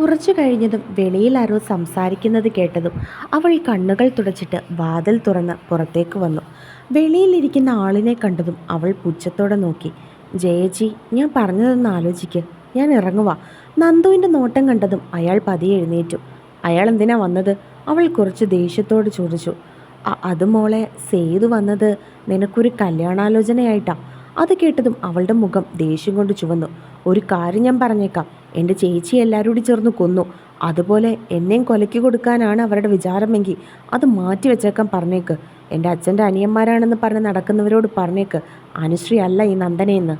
കുറച്ചു കഴിഞ്ഞതും വെളിയിൽ ആരോ സംസാരിക്കുന്നത് കേട്ടതും അവൾ കണ്ണുകൾ തുടച്ചിട്ട് വാതിൽ തുറന്ന് പുറത്തേക്ക് വന്നു. വെളിയിലിരിക്കുന്ന ആളിനെ കണ്ടതും അവൾ പുച്ഛത്തോടെ നോക്കി. ജയജി ഞാൻ പറഞ്ഞതൊന്ന് ആലോചിക്ക്. ഞാൻ ഇറങ്ങുക നന്ദുവിന്റെ നോട്ടം കണ്ടതും അയാൾ പതിയെ എഴുന്നേറ്റു. അയാൾ എന്തിനാ വന്നത്? അവൾ കുറച്ച് ദേഷ്യത്തോട് ചോദിച്ചു. "അ- അത് മോളെ സേതു വന്നത് നിനക്കൊരു കല്യാണാലോചനയായിട്ടാ. അത് കേട്ടതും അവളുടെ മുഖം ദേഷ്യം കൊണ്ട് ചുവന്നു. ഒരു കാര്യം ഞാൻ പറഞ്ഞേക്കാം. എന്റെ ചേച്ചി എല്ലാവരോടും ചേർന്ന് കൊന്നു. അതുപോലെ എന്നെയും കൊലയ്ക്ക് കൊടുക്കാനാണ് അവരുടെ വിചാരമെങ്കിൽ അത് മാറ്റി വെച്ചേക്കാൻ പറഞ്ഞേക്ക്. എന്റെ അച്ഛന്റെ അനിയന്മാരാണെന്ന് പറഞ്ഞ് നടക്കുന്നവരോട് പറഞ്ഞേക്ക്. അനുശ്രീ അല്ല ഈ നന്ദനയെന്ന്.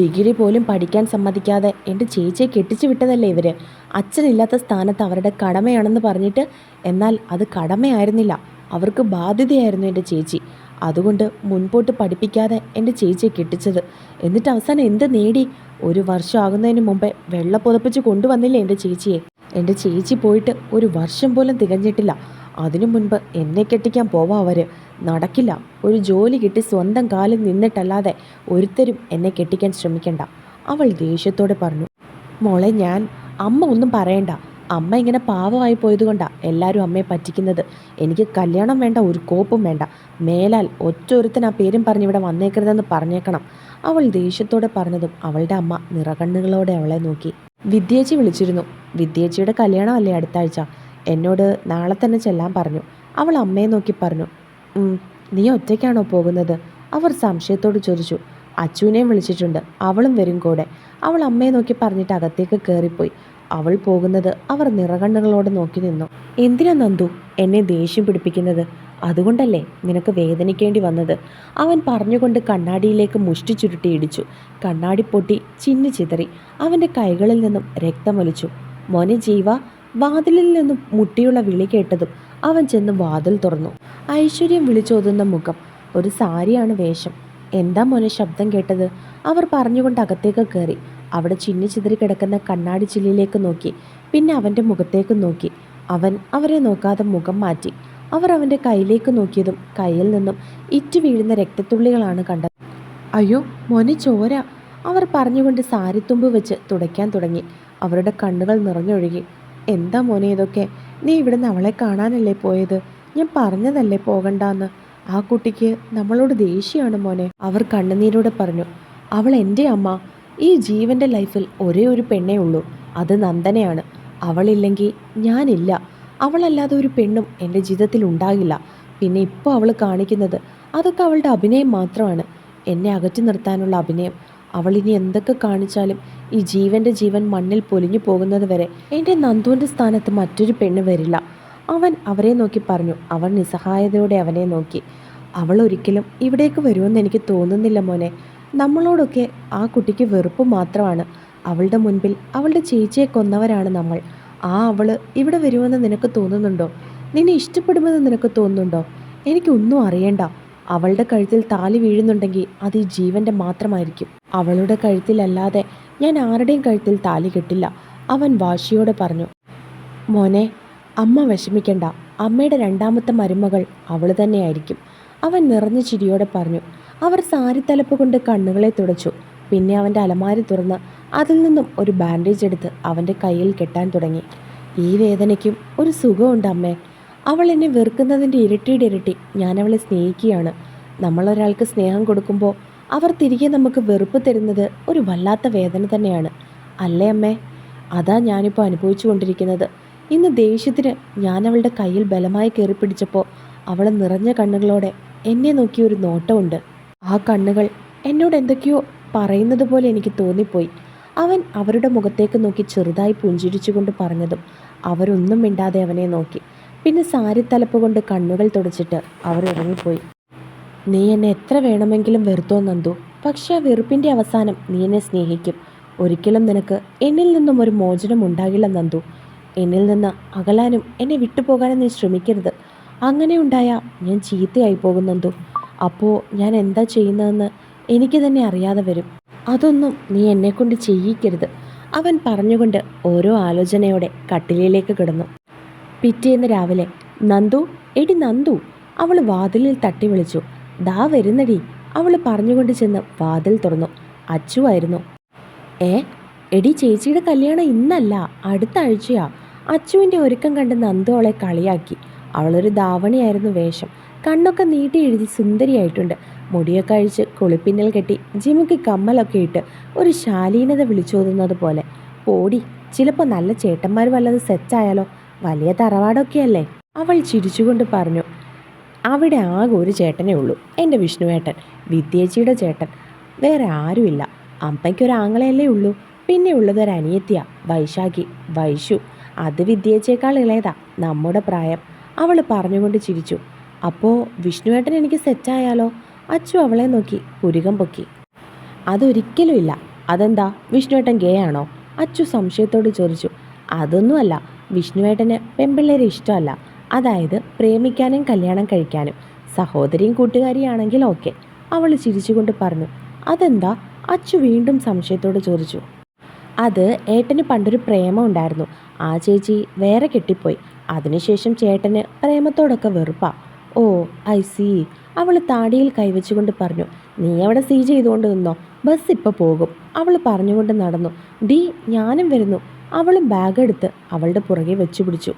ഡിഗ്രി പോലും പഠിക്കാൻ സമ്മതിക്കാതെ എന്റെ ചേച്ചിയെ കെട്ടിച്ചു വിട്ടതല്ലേ ഇവർ അച്ഛനില്ലാത്ത സ്ഥാനത്ത് അവരുടെ കടമയാണെന്ന് പറഞ്ഞിട്ട് എന്നാൽ അത് കടമയായിരുന്നില്ല. അവർക്ക് ബാധ്യതയായിരുന്നു എന്റെ ചേച്ചി. അതുകൊണ്ട് മുൻപോട്ട് പഠിപ്പിക്കാതെ എന്റെ ചേച്ചിയെ കെട്ടിച്ചത്. എന്നിട്ട് അവസാനം എന്ത് നേടി? ഒരു വർഷം ആകുന്നതിന് മുമ്പേ വെള്ള പുതപ്പിച്ച് കൊണ്ടുവന്നില്ലേ എന്റെ ചേച്ചിയെ? എന്റെ ചേച്ചി പോയിട്ട് ഒരു വർഷം പോലും തികഞ്ഞിട്ടില്ല. അതിനു മുൻപ് എന്നെ കെട്ടിക്കാൻ പോവാ അവർ നടക്കില്ല. ഒരു ജോലി കിട്ടി സ്വന്തം കാലിൽ നിന്നിട്ടല്ലാതെ ഒരുത്തരും എന്നെ കെട്ടിക്കാൻ ശ്രമിക്കണ്ട. അവൾ ദേഷ്യത്തോടെ പറഞ്ഞു മോളെ ഞാൻ അമ്മ ഒന്നും പറയണ്ട. അമ്മ ഇങ്ങനെ പാവമായി പോയതുകൊണ്ടാ എല്ലാവരും അമ്മയെ പറ്റിക്കുന്നത്. എനിക്ക് കല്യാണം വേണ്ട ഒരു കോപ്പും വേണ്ട. മേലാൽ ഒറ്റൊരുത്തൻ ആ പേരും പറഞ്ഞ് ഇവിടെ വന്നേക്കരുതെന്ന് പറഞ്ഞേക്കണം. അവൾ ദേഷ്യത്തോടെ പറഞ്ഞതും അവളുടെ അമ്മ നിറകണ്ണുകളോടെ അവളെ നോക്കി. വിദ്യേച്ചി വിളിച്ചിരുന്നു. വിദ്യേച്ചിയുടെ കല്യാണമല്ലേ അടുത്ത ആഴ്ച? എന്നോട് നാളെ തന്നെ ചെല്ലാൻ പറഞ്ഞു. അവൾ അമ്മയെ നോക്കി പറഞ്ഞു. നീ ഒറ്റയ്ക്കാണോ പോകുന്നത്? അവർ സംശയത്തോട് ചോദിച്ചു. അച്ചുവിനെയും വിളിച്ചിട്ടുണ്ട്. അവളും വരും കൂടെ. അവൾ അമ്മയെ നോക്കി പറഞ്ഞിട്ട് അകത്തേക്ക് കയറിപ്പോയി അവൾ പോകുന്നത് അവർ നിറകണ്ണുകളോടെ നോക്കി നിന്നു. എന്തിനാ നന്ദു എന്നെ ദേഷ്യം പിടിപ്പിക്കുന്നത്? അതുകൊണ്ടല്ലേ നിനക്ക് വേദനിക്കേണ്ടി വന്നത്? അവൻ പറഞ്ഞുകൊണ്ട് കണ്ണാടിയിലേക്ക് മുഷ്ടി ചുരുട്ടി ഇടിച്ചു. കണ്ണാടി പൊട്ടി ചിന്നു ചിതറി. അവന്റെ കൈകളിൽ നിന്നും രക്തമൊലിച്ചു മോനെ ജീവ വാതിലിൽ നിന്നും മുട്ടിയുള്ള വിളി കേട്ടതും അവൻ ചെന്ന് വാതിൽ തുറന്നു. ഐശ്വര്യം വിളിച്ചോതുന്ന മുഖം. ഒരു സാരിയാണ് വേഷം. എന്താ മോനെ ശബ്ദം കേട്ടത്? അവർ പറഞ്ഞുകൊണ്ട് അകത്തേക്ക് കയറി. അവിടെ ചിന്നി ചിതറി കിടക്കുന്ന കണ്ണാടി ചില്ലിലേക്ക് നോക്കി. പിന്നെ അവന്റെ മുഖത്തേക്ക് നോക്കി. അവൻ അവരെ നോക്കാതെ മുഖം മാറ്റി. അവർ അവന്റെ കയ്യിലേക്ക് നോക്കിയതും കയ്യിൽ നിന്നും ഇറ്റ് വീഴുന്ന രക്തത്തുള്ളികളാണ് കണ്ടത്. അയ്യോ മോനെ ചോര. അവർ പറഞ്ഞുകൊണ്ട് സാരിത്തുമ്പ് വെച്ച് തുടയ്ക്കാൻ തുടങ്ങി. അവരുടെ കണ്ണുകൾ നിറഞ്ഞൊഴുകി. എന്താ മോനെ ഇതൊക്കെ? നീ ഇവിടുന്ന് അവളെ കാണാനല്ലേ പോയത്? ഞാൻ പറഞ്ഞതല്ലേ പോകണ്ടെന്ന്. ആ കുട്ടിക്ക് നമ്മളോട് ദേഷ്യമാണ് മോനെ. അവർ കണ്ണുനീരോടെ പറഞ്ഞു. അവൾ എന്റെ അമ്മ. ഈ ജീവന്റെ ലൈഫിൽ ഒരേ ഒരു പെണ്ണേ ഉള്ളൂ. അത് നന്ദനയാണ്. അവളില്ലെങ്കിൽ ഞാനില്ല. അവളല്ലാതെ ഒരു പെണ്ണും എന്റെ ജീവിതത്തിൽ ഉണ്ടാകില്ല. പിന്നെ ഇപ്പോൾ അവൾ കാണിക്കുന്നത് അതൊക്കെ അവളുടെ അഭിനയം മാത്രമാണ്. എന്നെ അകറ്റി നിർത്താനുള്ള അഭിനയം. അവളിനി എന്തൊക്കെ കാണിച്ചാലും ഈ ജീവന്റെ ജീവൻ മണ്ണിൽ പൊലിഞ്ഞു പോകുന്നത് വരെ എന്റെ നന്ദുവിന്റെ സ്ഥാനത്ത് മറ്റൊരു പെണ്ണ് വരില്ല. അവൻ അവരെ നോക്കി പറഞ്ഞു. അവൻ നിസ്സഹായതയോടെ അവനെ നോക്കി. അവൾ ഒരിക്കലും ഇവിടേക്ക് വരുമെന്ന് എനിക്ക് തോന്നുന്നില്ല മോനെ. നമ്മളോടൊക്കെ ആ കുട്ടിക്ക് വെറുപ്പ് മാത്രമാണ്. അവളുടെ മുൻപിൽ അവളുടെ ചേച്ചിയെ കൊന്നവരാണ് നമ്മൾ. ആ അവൾ ഇവിടെ വരുമെന്ന് നിനക്ക് തോന്നുന്നുണ്ടോ? നിന്നെ ഇഷ്ടപ്പെടുമെന്ന് നിനക്ക് തോന്നുന്നുണ്ടോ? എനിക്കൊന്നും അറിയണ്ട. അവളുടെ കഴുത്തിൽ താലി വീഴുന്നുണ്ടെങ്കിൽ അത് ഈ ജീവന്റെ മാത്രമായിരിക്കും. അവളുടെ കഴുത്തിലല്ലാതെ ഞാൻ ആരുടെയും കഴുത്തിൽ താലി കെട്ടില്ല. അവൻ വാശിയോടെ പറഞ്ഞു മോനെ അമ്മ വിഷമിക്കണ്ട. അമ്മയുടെ രണ്ടാമത്തെ മരുമകൾ അവൾ തന്നെയായിരിക്കും. അവൻ നിറഞ്ഞ ചിരിയോടെ പറഞ്ഞു അവർ സാരിത്തലപ്പ് കൊണ്ട് കണ്ണുകളെ തുടച്ചു. പിന്നെ അവന്റെ അലമാരി തുറന്ന് അതിൽ നിന്നും ഒരു ബാൻഡേജ് എടുത്ത് അവന്റെ കയ്യിൽ കെട്ടാൻ തുടങ്ങി. ഈ വേദനയ്ക്കും ഒരു സുഖമുണ്ട് അമ്മേ. അവൾ എന്നെ വെറുക്കുന്നതിന്റെ ഇരട്ടിയുടെ ഇരട്ടി ഞാൻ അവളെ സ്നേഹിക്കുകയാണ്. നമ്മളൊരാൾക്ക് സ്നേഹം കൊടുക്കുമ്പോൾ അവർ തിരികെ നമുക്ക് വെറുപ്പ് തരുന്നത് ഒരു വല്ലാത്ത വേദന തന്നെയാണ്. അല്ലേ അമ്മേ? അതാ ഞാനിപ്പോൾ അനുഭവിച്ചു കൊണ്ടിരിക്കുന്നത്. ഇന്ന് ദേഷ്യത്തിന് ഞാൻ അവളുടെ കയ്യിൽ ബലമായി കയറി പിടിച്ചപ്പോൾ അവൾ നിറഞ്ഞ കണ്ണുകളോടെ എന്നെ നോക്കിയ ഒരു നോട്ടമുണ്ട്. ആ കണ്ണുകൾ എന്നോട് എന്തൊക്കെയോ പറയുന്നത് പോലെ എനിക്ക് തോന്നിപ്പോയി. അവൻ അവരുടെ മുഖത്തേക്ക് നോക്കി ചെറുതായി പുഞ്ചിരിച്ചുകൊണ്ട് പറഞ്ഞതും അവരൊന്നും മിണ്ടാതെ അവനെ നോക്കി. പിന്നെ സാരിത്തലപ്പ് കൊണ്ട് കണ്ണുകൾ തുടച്ചിട്ട് അവർ ഇറങ്ങിപ്പോയി. നീ എന്നെ എത്ര വേണമെങ്കിലും വെറുത്തോ നന്ദു. പക്ഷെ ആ വെറുപ്പിന്റെ അവസാനം നീ എന്നെ സ്നേഹിക്കും. ഒരിക്കലും നിനക്ക് എന്നിൽ നിന്നും ഒരു മോചനം ഉണ്ടാകില്ല നന്ദു. എന്നിൽ നിന്ന് അകലാനും എന്നെ വിട്ടുപോകാനും നീ ശ്രമിക്കരുത്. അങ്ങനെ ഉണ്ടായാൽ ഞാൻ ചീത്തയായി പോകും നന്ദു. അപ്പോൾ ഞാൻ എന്താ ചെയ്യുന്നതെന്ന് എനിക്ക് തന്നെ അറിയാതെ വരും. അതൊന്നും നീ എന്നെക്കൊണ്ട് ചെയ്യിക്കരുത്. അവൻ പറഞ്ഞുകൊണ്ട് ഓരോ ആലോചനയോടെ കട്ടിലിലേക്ക് കിടന്നു. പിറ്റേന്ന് രാവിലെ നന്ദു എടി നന്ദു അവൾ വാതിലിൽ തട്ടി വിളിച്ചു. ദാ വരുന്നടി അവൾ പറഞ്ഞുകൊണ്ട് ചെന്ന് വാതിൽ തുറന്നു. അച്ചുവായിരുന്നു ഏ എടി ചേച്ചിയുടെ കല്യാണം ഇന്നല്ല അടുത്ത ആഴ്ചയാ. അച്ചുവിന്റെ ഒരുക്കം കണ്ട് നന്ദു അവളെ കളിയാക്കി. അവളൊരു ദാവണിയായിരുന്നു വേഷം. കണ്ണൊക്കെ നീട്ടി എഴുതി സുന്ദരിയായിട്ടുണ്ട്. മുടിയൊക്കെ അഴിച്ച് കുളിപ്പിന്നൽ കെട്ടി ജിമുക്ക് കമ്മലൊക്കെ ഇട്ട് ഒരു ശാലീനത വിളിച്ചോതുന്നത് പോലെ. പോടി ചിലപ്പോൾ നല്ല ചേട്ടന്മാർ വല്ലത് സെറ്റായാലോ വലിയ തറവാടൊക്കെയല്ലേ? അവൾ ചിരിച്ചുകൊണ്ട് പറഞ്ഞു അവിടെ ആകെ ഒരു ചേട്ടനേ ഉള്ളൂ എന്റെ വിഷ്ണുവേട്ടൻ വിദ്യേച്ചിയുടെ ചേട്ടൻ. വേറെ ആരുമില്ല. അമ്മയ്ക്കൊരു ആങ്ങളയല്ലേ ഉള്ളൂ. പിന്നെ ഉള്ളത് ഒരു അനിയത്തിയ വൈശാഖി വൈശു അത് വിദ്യേച്ചേക്കാൾ ഇളയതാ നമ്മുടെ പ്രായം. അവൾ പറഞ്ഞുകൊണ്ട് ചിരിച്ചു. അപ്പോൾ വിഷ്ണുവേട്ടൻ എനിക്ക് സെറ്റായാലോ? അച്ചു അവളെ നോക്കി പുരുകം പൊക്കി. അതൊരിക്കലും ഇല്ല അതെന്താ? വിഷ്ണുവേട്ടൻ ഗേ ആണോ? അച്ചു സംശയത്തോട് ചോദിച്ചു. അതൊന്നുമല്ല. വിഷ്ണുവേട്ടന് പെൺപിള്ളേരെ ഇഷ്ടമല്ല. അതായത് പ്രേമിക്കാനും കല്യാണം കഴിക്കാനും. സഹോദരിയും കൂട്ടുകാരിയാണെങ്കിൽ ഓക്കെ. അവൾ ചിരിച്ചുകൊണ്ട് പറഞ്ഞു. അതെന്താ? അച്ചു വീണ്ടും സംശയത്തോട് ചോദിച്ചു. അത് ഏട്ടന് പണ്ടൊരു പ്രേമം ഉണ്ടായിരുന്നു. ആ ചേച്ചി വേറെ കെട്ടിപ്പോയി. അതിനുശേഷം ചേട്ടന് പ്രേമത്തോടൊക്കെ വെറുപ്പാ. Oh I see. അവൾ താടിയിൽ കൈവച്ചുകൊണ്ട് പറഞ്ഞു നീ അവിടെ സീ ചെയ്തുകൊണ്ട് നിന്നോ? ബസ് ഇപ്പോൾ പോകും. അവൾ പറഞ്ഞുകൊണ്ട് നടന്നു ഡി ഞാനും വരുന്നു. അവൾ ബാഗ് എടുത്ത് അവളുടെ പുറകെ വെച്ചു പിടിച്ചു.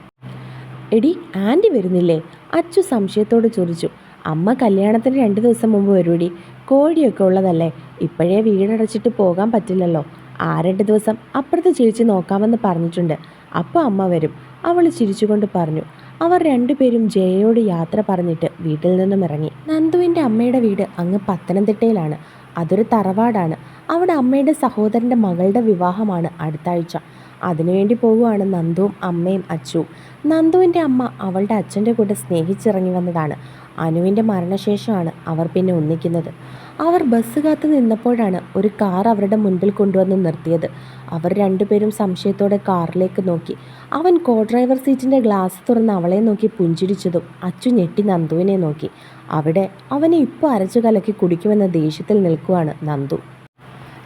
എടി ആന്റി വരുന്നില്ലേ? അച്ചു സംശയത്തോട് ചോദിച്ചു. അമ്മ കല്യാണത്തിന് രണ്ട് ദിവസം മുമ്പ് വരുവടി. കോഴിയൊക്കെ ഉള്ളതല്ലേ? ഇപ്പോഴേ വീടടച്ചിട്ട് പോകാൻ പറ്റില്ലല്ലോ. ആ രണ്ട് ദിവസം അപ്പുറത്ത് ചേച്ചി നോക്കാമെന്ന് പറഞ്ഞിട്ടുണ്ട്. അപ്പോൾ അമ്മ വരും. അവൾ ചിരിച്ചുകൊണ്ട് പറഞ്ഞു അവർ രണ്ടുപേരും ജയയോട് യാത്ര പറഞ്ഞിട്ട് വീട്ടിൽ നിന്നും ഇറങ്ങി. നന്ദുവിന്റെ അമ്മയുടെ വീട് അങ്ങ് പത്തനംതിട്ടയിലാണ്. അതൊരു തറവാടാണ്. അവിടെ അമ്മയുടെ സഹോദരന്റെ മകളുടെ വിവാഹമാണ് അടുത്താഴ്ച അതിനുവേണ്ടി പോവുകയാണ് നന്ദുവും അമ്മയും അച്ചുവും. നന്ദുവിന്റെ അമ്മ അവളുടെ അച്ഛന്റെ കൂടെ സ്നേഹിച്ചിറങ്ങി വന്നതാണ്. അനുവിന്റെ മരണശേഷമാണ് അവർ പിന്നെ ഒന്നിക്കുന്നത്. അവർ ബസ് കാത്ത് നിന്നപ്പോഴാണ് ഒരു കാർ അവരുടെ മുൻപിൽ കൊണ്ടുവന്ന് നിർത്തിയത്. അവർ രണ്ടുപേരും സംശയത്തോടെ കാറിലേക്ക് നോക്കി. അവൻ കോ ഡ്രൈവർ സീറ്റിന്റെ ഗ്ലാസ് തുറന്ന് അവളെ നോക്കി പുഞ്ചിരിച്ചതും അച്ചു ഞെട്ടി നന്ദുവിനെ നോക്കി. അവിടെ അവനെ ഇപ്പോൾ അരച്ചു കലക്കി കുടിക്കുമെന്ന ദേഷ്യത്തിൽ നിൽക്കുവാണ് നന്ദു.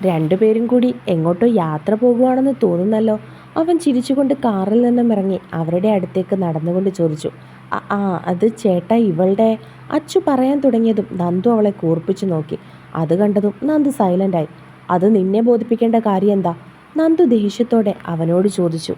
രണ്ടുപേരും കൂടി എങ്ങോട്ടോ യാത്ര പോകുവാണെന്ന് തോന്നുന്നല്ലോ. അവൻ ചിരിച്ചുകൊണ്ട് കാറിൽ നിന്നും ഇറങ്ങി അവരുടെ അടുത്തേക്ക് നടന്നുകൊണ്ട് ചോദിച്ചു "ആ, അത് ചേട്ടാ ഇവളുടെ അച്ചു പറയാൻ തുടങ്ങിയതും നന്ദു അവളെ കൂർപ്പിച്ചു നോക്കി. അത് കണ്ടതും നന്ദു സൈലന്റായി അത് നിന്നെ ബോധിപ്പിക്കേണ്ട കാര്യം എന്താ? നന്ദു ദേഷ്യത്തോടെ അവനോട് ചോദിച്ചു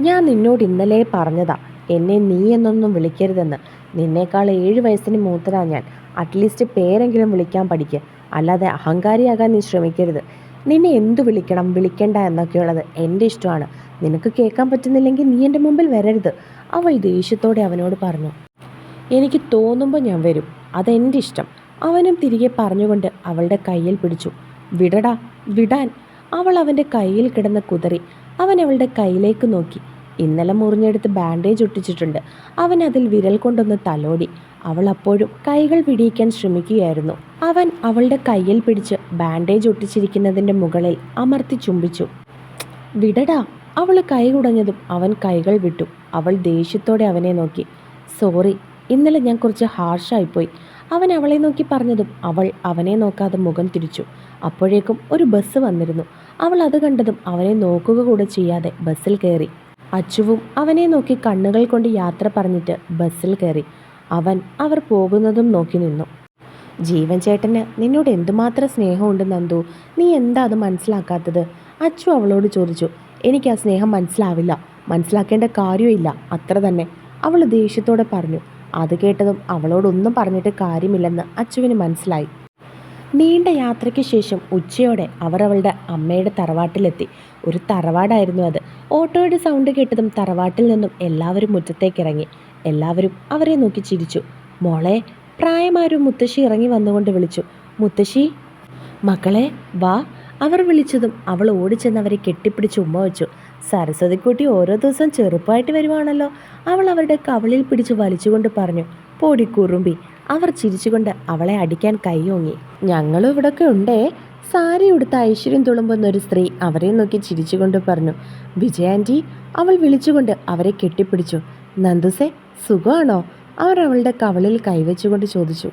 ഞാൻ നിന്നോട് ഇന്നലെ പറഞ്ഞതാ. എന്നെ നീ എന്നൊന്നും വിളിക്കരുതെന്ന്. നിന്നേക്കാൾ ഏഴ് വയസ്സിന് മൂത്തരാ ഞാൻ. അറ്റ്ലീസ്റ്റ് പേരെങ്കിലും വിളിക്കാൻ പഠിക്കുക അല്ലാതെ അഹങ്കാരിയാകാൻ നീ ശ്രമിക്കരുത്. നിന്നെ എന്തു വിളിക്കണം? വിളിക്കണ്ട എന്നൊക്കെയുള്ളത് എന്റെ ഇഷ്ടമാണ്. നിനക്ക് കേൾക്കാൻ പറ്റുന്നില്ലെങ്കിൽ നീ എന്റെ മുമ്പിൽ വരരുത്. അവൾ ദേഷ്യത്തോടെ അവനോട് പറഞ്ഞു എനിക്ക് തോന്നുമ്പോൾ ഞാൻ വരും. അതെന്റെ ഇഷ്ടം. അവനും തിരികെ പറഞ്ഞുകൊണ്ട് അവളുടെ കയ്യിൽ പിടിച്ചു. വിടടാ വിടാൻ. അവൾ അവന്റെ കയ്യിൽ കിടന്ന കുതറി. അവൻ അവളുടെ കയ്യിലേക്ക് നോക്കി. ഇന്നലെ മുറിഞ്ഞെടുത്ത് ബാൻഡേജ് ഒട്ടിച്ചിട്ടുണ്ട്. അവൻ അതിൽ വിരൽ കൊണ്ടൊന്ന് തലോടി. അവൾ അപ്പോഴും കൈകൾ പിടിയിക്കാൻ ശ്രമിക്കുകയായിരുന്നു. അവൻ അവളുടെ കയ്യിൽ പിടിച്ച് ബാൻഡേജ് ഒട്ടിച്ചിരിക്കുന്നതിന്റെ മുകളിൽ അമർത്തി ചുംബിച്ചു. വിടടാ അവൾ കൈ കുടഞ്ഞതും അവൻ കൈകൾ വിട്ടു. അവൾ ദേഷ്യത്തോടെ അവനെ നോക്കി. സോറി ഇന്നലെ ഞാൻ കുറച്ച് ഹാർഷായിപ്പോയി അവൻ അവളെ നോക്കി പറഞ്ഞതും അവൾ അവനെ നോക്കാതെ മുഖം തിരിച്ചു. അപ്പോഴേക്കും ഒരു ബസ് വന്നിരുന്നു. അവൾ അത് കണ്ടതും അവനെ നോക്കുക കൂടെ ചെയ്യാതെ ബസ്സിൽ കയറി. അച്ചുവും അവനെ നോക്കി കണ്ണുകൾ കൊണ്ട് യാത്ര പറഞ്ഞിട്ട് ബസ്സിൽ കയറി. അവൻ അവർ പോകുന്നതും നോക്കി നിന്നു. ജീവൻ ചേട്ടന് നിന്നോട് എന്തുമാത്രം സ്നേഹമുണ്ട് നന്ദു? നീ എന്താ അത് മനസ്സിലാക്കാത്തത്? അച്ചു അവളോട് ചോദിച്ചു. എനിക്ക് ആ സ്നേഹം മനസ്സിലാവില്ല. മനസ്സിലാക്കേണ്ട കാര്യമില്ല അത്ര തന്നെ. അവൾ ദേഷ്യത്തോടെ പറഞ്ഞു. അത് കേട്ടതും അവളോടൊന്നും പറഞ്ഞിട്ട് കാര്യമില്ലെന്ന് അച്ചുവിന് മനസ്സിലായി. നീണ്ട യാത്രയ്ക്ക് ശേഷം ഉച്ചയോടെ അവർ അവളുടെ അമ്മയുടെ തറവാട്ടിലെത്തി. ഒരു തറവാടായിരുന്നു അത്. ഓട്ടോയുടെ സൗണ്ട് കേട്ടതും തറവാട്ടിൽ നിന്നും എല്ലാവരും മുറ്റത്തേക്ക് ഇറങ്ങി എല്ലാവരും അവരെ നോക്കി ചിരിച്ചു. മോളെ പ്രായമാരും മുത്തശ്ശി ഇറങ്ങി വന്നുകൊണ്ട് വിളിച്ചു. മുത്തശ്ശി മക്കളെ വാ. അവർ വിളിച്ചതും അവൾ ഓടിച്ചെന്ന് അവരെ കെട്ടിപ്പിടിച്ച് ഉമ്മ വെച്ചു. സരസ്വതിക്കുട്ടി ഓരോ ദിവസം ചെറുപ്പമായിട്ട് വരുവാണല്ലോ. അവൾ അവരുടെ കവളിൽ പിടിച്ച് വലിച്ചുകൊണ്ട് പറഞ്ഞു പോടി കുറുമ്പി അവർ ചിരിച്ചുകൊണ്ട് അവളെ അടിക്കാൻ കൈയോങ്ങി. ഞങ്ങളും ഇവിടൊക്കെ ഉണ്ടേ സാരി ഉടുത്ത ഐശ്വര്യം തുളുമ്പുന്ന ഒരു സ്ത്രീ അവരെ നോക്കി ചിരിച്ചുകൊണ്ട് പറഞ്ഞു. വിജയാന്റി അവൾ വിളിച്ചുകൊണ്ട് അവരെ കെട്ടിപ്പിടിച്ചു. നന്ദുസെ സുഖമാണോ? അവർ അവളുടെ കവളിൽ കൈവച്ചുകൊണ്ട് ചോദിച്ചു.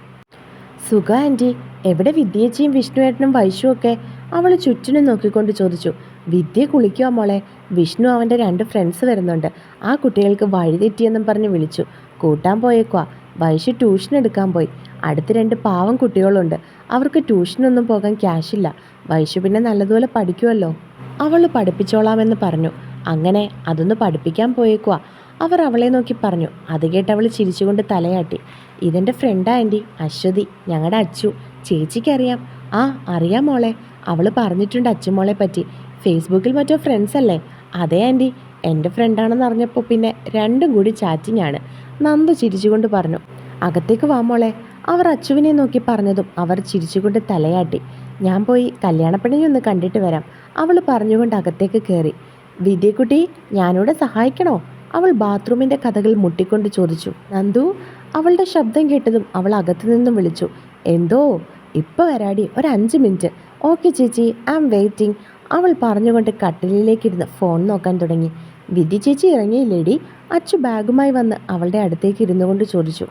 സുഖ ആന്റി എവിടെ വിദ്യേച്ചിയും വിഷ്ണുവേട്ടനും വൈശുവൊക്കെ അവൾ ചുറ്റിനും നോക്കിക്കൊണ്ട് ചോദിച്ചു. വിദ്യ കുളിക്കുക മോളെ. വിഷ്ണു അവന്റെ രണ്ട് ഫ്രണ്ട്സ് വരുന്നുണ്ട്. ആ കുട്ടികൾക്ക് വഴിതെറ്റിയെന്നും പറഞ്ഞ് വിളിച്ചു. കൂട്ടാൻ പോയേക്കുവാ. വൈശു ട്യൂഷൻ എടുക്കാൻ പോയി. അടുത്ത് രണ്ട് പാവം കുട്ടികളുണ്ട്. അവർക്ക് ട്യൂഷനൊന്നും പോകാൻ ക്യാഷില്ല വൈശു പിന്നെ നല്ലതുപോലെ പഠിക്കുമല്ലോ അവൾ പഠിപ്പിച്ചോളാമെന്ന് പറഞ്ഞു. അങ്ങനെ അതൊന്ന് പഠിപ്പിക്കാൻ പോയേക്കുക അവർ അവളെ നോക്കി പറഞ്ഞു. അത് കേട്ട് അവൾ ചിരിച്ചുകൊണ്ട് തലയാട്ടി. ഇതെന്റെ ഫ്രണ്ടാ ആന്റി. അശ്വതി. ഞങ്ങളുടെ അച്ചു. ചേച്ചിക്കറിയാം. ആ അറിയാം മോളെ. അവൾ പറഞ്ഞിട്ടുണ്ട് അച്ചുമോളെ പറ്റി. ഫേസ്ബുക്കിൽ മറ്റോ ഫ്രണ്ട്സ് അല്ലേ? അതെ ആന്റി. എന്റെ ഫ്രണ്ടാണെന്ന് അറിഞ്ഞപ്പോൾ പിന്നെ രണ്ടും കൂടി ചാറ്റിങ്ങാണ് നന്ദു ചിരിച്ചുകൊണ്ട് പറഞ്ഞു അകത്തേക്ക് വാ മോളെ. അവർ അച്ചുവിനെ നോക്കി പറഞ്ഞതും അവർ ചിരിച്ചുകൊണ്ട് തലയാട്ടി. ഞാൻ പോയി കല്യാണപ്പെണ്ണിനെ ഒന്ന് കണ്ടിട്ട് വരാം. അവൾ പറഞ്ഞുകൊണ്ട് അകത്തേക്ക് കയറി. വിദ്യക്കുട്ടി ഞാനിവിടെ സഹായിക്കണോ? അവൾ ബാത്റൂമിന്റെ കഥകൾ മുട്ടിക്കൊണ്ട് ചോദിച്ചു. നന്ദു അവളുടെ ശബ്ദം കേട്ടതും അവൾ അകത്തു നിന്നും വിളിച്ചു. എന്തോ? ഇപ്പോൾ വരാടി ഒരു അഞ്ച് മിനിറ്റ്. ഓക്കെ ചേച്ചി ഐ ആം വെയിറ്റിംഗ്. അവൾ പറഞ്ഞുകൊണ്ട് കട്ടിലിലേക്കിരുന്ന് ഫോൺ നോക്കാൻ തുടങ്ങി. വിധി ചേച്ചി ഇറങ്ങിയില്ലേടി? അച്ചു ബാഗുമായി വന്ന് അവളുടെ അടുത്തേക്ക് ഇരുന്നു കൊണ്ട് ചോദിച്ചു.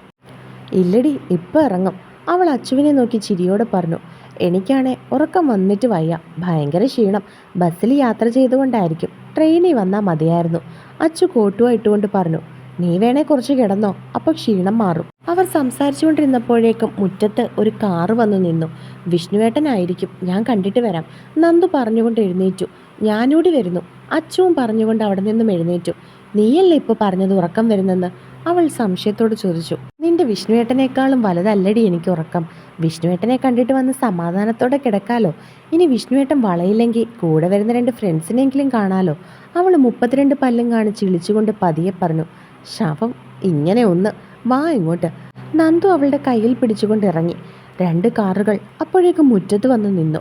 ഇല്ലടി ഇപ്പം ഇറങ്ങും. അവൾ അച്ചുവിനെ നോക്കി ചിരിയോടെ പറഞ്ഞു. എനിക്കാണെ ഉറക്കം വന്നിട്ട് വയ്യ. ഭയങ്കര ക്ഷീണം. ബസ്സിൽ യാത്ര ചെയ്തുകൊണ്ടായിരിക്കും. ട്രെയിനിൽ വന്നാൽ മതിയായിരുന്നു. അച്ചു കോട്ടുവാ ഇട്ടുകൊണ്ട് പറഞ്ഞു. നീ വേണേ കുറച്ച് കിടന്നോ. അപ്പോൾ ക്ഷീണം മാറും. അവർ സംസാരിച്ചുകൊണ്ടിരുന്നപ്പോഴേക്കും മുറ്റത്ത് ഒരു കാറ് വന്നു നിന്നു. വിഷ്ണുവേട്ടനായിരിക്കും. ഞാൻ കണ്ടിട്ട് വരാം. നന്ദു പറഞ്ഞുകൊണ്ട് എഴുന്നേറ്റു. ഞാനൂടി വരുന്നു. അച്ചുവും പറഞ്ഞുകൊണ്ട് അവിടെ നിന്നും എഴുന്നേറ്റു. നീയല്ലേ ഇപ്പോൾ പറഞ്ഞത് ഉറക്കം വരുന്നെന്ന്? അവൾ സംശയത്തോട് ചോദിച്ചു. നിന്റെ വിഷ്ണുവേട്ടനേക്കാളും വലുതല്ലടി എനിക്ക് ഉറക്കം. വിഷ്ണുവേട്ടനെ കണ്ടിട്ട് വന്ന് സമാധാനത്തോടെ കിടക്കാലോ. ഇനി വിഷ്ണുവേട്ടൻ വളയില്ലെങ്കിൽ കൂടെ വരുന്ന രണ്ട് ഫ്രണ്ട്സിനെങ്കിലും കാണാലോ. അവൾ മുപ്പത്തിരണ്ട് പല്ലും കാണിച്ച് ഇളിച്ചുകൊണ്ട് പതിയെ പറഞ്ഞു ശവം ഇങ്ങനെ ഒന്ന്. വാ ഇങ്ങോട്ട്. നന്ദു അവളുടെ കയ്യിൽ പിടിച്ചുകൊണ്ട് ഇറങ്ങി. രണ്ട് കാറുകൾ അപ്പോഴേക്കും മുറ്റത്ത് വന്ന് നിന്നു.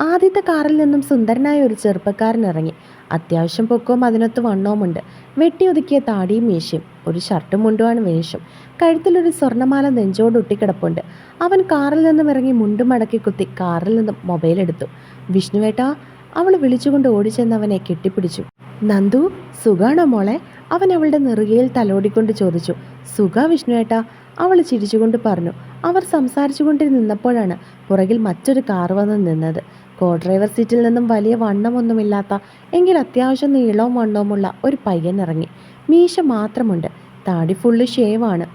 ആദ്യത്തെ കാറിൽ നിന്നും സുന്ദരനായ ഒരു ചെറുപ്പക്കാരൻ ഇറങ്ങി. അത്യാവശ്യം പൊക്കവും അതിനൊത്ത് വണ്ണവുമുണ്ട് വെട്ടിയൊതുക്കിയ താടിയും മീശയും ഒരു ഷർട്ടും മുണ്ടുമാണ് വേഷം. കഴുത്തിലൊരു സ്വർണമാല നെഞ്ചോട് ഒട്ടിക്കിടപ്പുണ്ട്. അവൻ കാറിൽ നിന്നും ഇറങ്ങി മുണ്ടും മടക്കി കുത്തി കാറിൽ നിന്നും മൊബൈൽ എടുത്തു. വിഷ്ണുവേട്ടാ അവൾ വിളിച്ചുകൊണ്ട് ഓടിച്ചെന്നവനെ കെട്ടിപ്പിടിച്ചു. നന്ദു സുഖാണോ മോളെ? അവൻ അവളുടെ നെറുകയിൽ തലോടിക്കൊണ്ട് ചോദിച്ചു. സുഖ വിഷ്ണുവേട്ടാ അവൾ ചിരിച്ചുകൊണ്ട് പറഞ്ഞു. അവർ സംസാരിച്ചുകൊണ്ട് നിന്നപ്പോഴാണ് പുറകിൽ മറ്റൊരു കാർ വന്ന് നിന്നത്. കോ ഡ്രൈവർ സീറ്റിൽ നിന്നും വലിയ വണ്ണമൊന്നുമില്ലാത്ത എങ്കിൽ അത്യാവശ്യം നീളവും വണ്ണവുമുള്ള ഒരു പയ്യൻ ഇറങ്ങി. മീശ മാത്രമുണ്ട്. താടി ഫുള്ള് ഷേവാണ്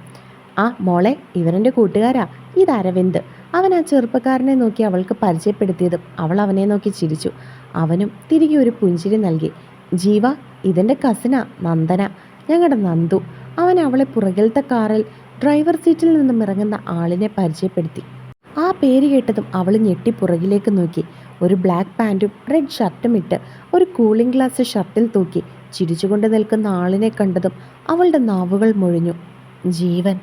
ആ മോളെ ഇവരെന്റെ കൂട്ടുകാരാ. ഇത് അരവിന്ദ്. അവൻ ആ ചെറുപ്പക്കാരനെ നോക്കി അവൾക്ക് പരിചയപ്പെടുത്തിയതും അവൾ അവനെ നോക്കി ചിരിച്ചു. അവനും തിരികെ ഒരു പുഞ്ചിരി നൽകി. ജീവ ഇതെന്റെ കസിനാ നന്ദന. ഞങ്ങളുടെ നന്ദു. അവൻ അവളെ പുറകിലത്തെ കാറിൽ ഡ്രൈവർ സീറ്റിൽ നിന്നും ഇറങ്ങുന്ന ആളിനെ പരിചയപ്പെടുത്തി. ആ പേര് കേട്ടതും അവൾ ഞെട്ടി പുറകിലേക്ക് നോക്കി. ഒരു ബ്ലാക്ക് പാന്റും റെഡ് ഷർട്ടും ഇട്ട് ഒരു കൂളിംഗ് ഗ്ലാസ് ഷർട്ടിൽ തൂക്കി ചിരിച്ചുകൊണ്ട് നിൽക്കുന്ന ആളിനെ കണ്ടതും അവളുടെ നാവുകൾ മുഴിഞ്ഞു. ജീവൻ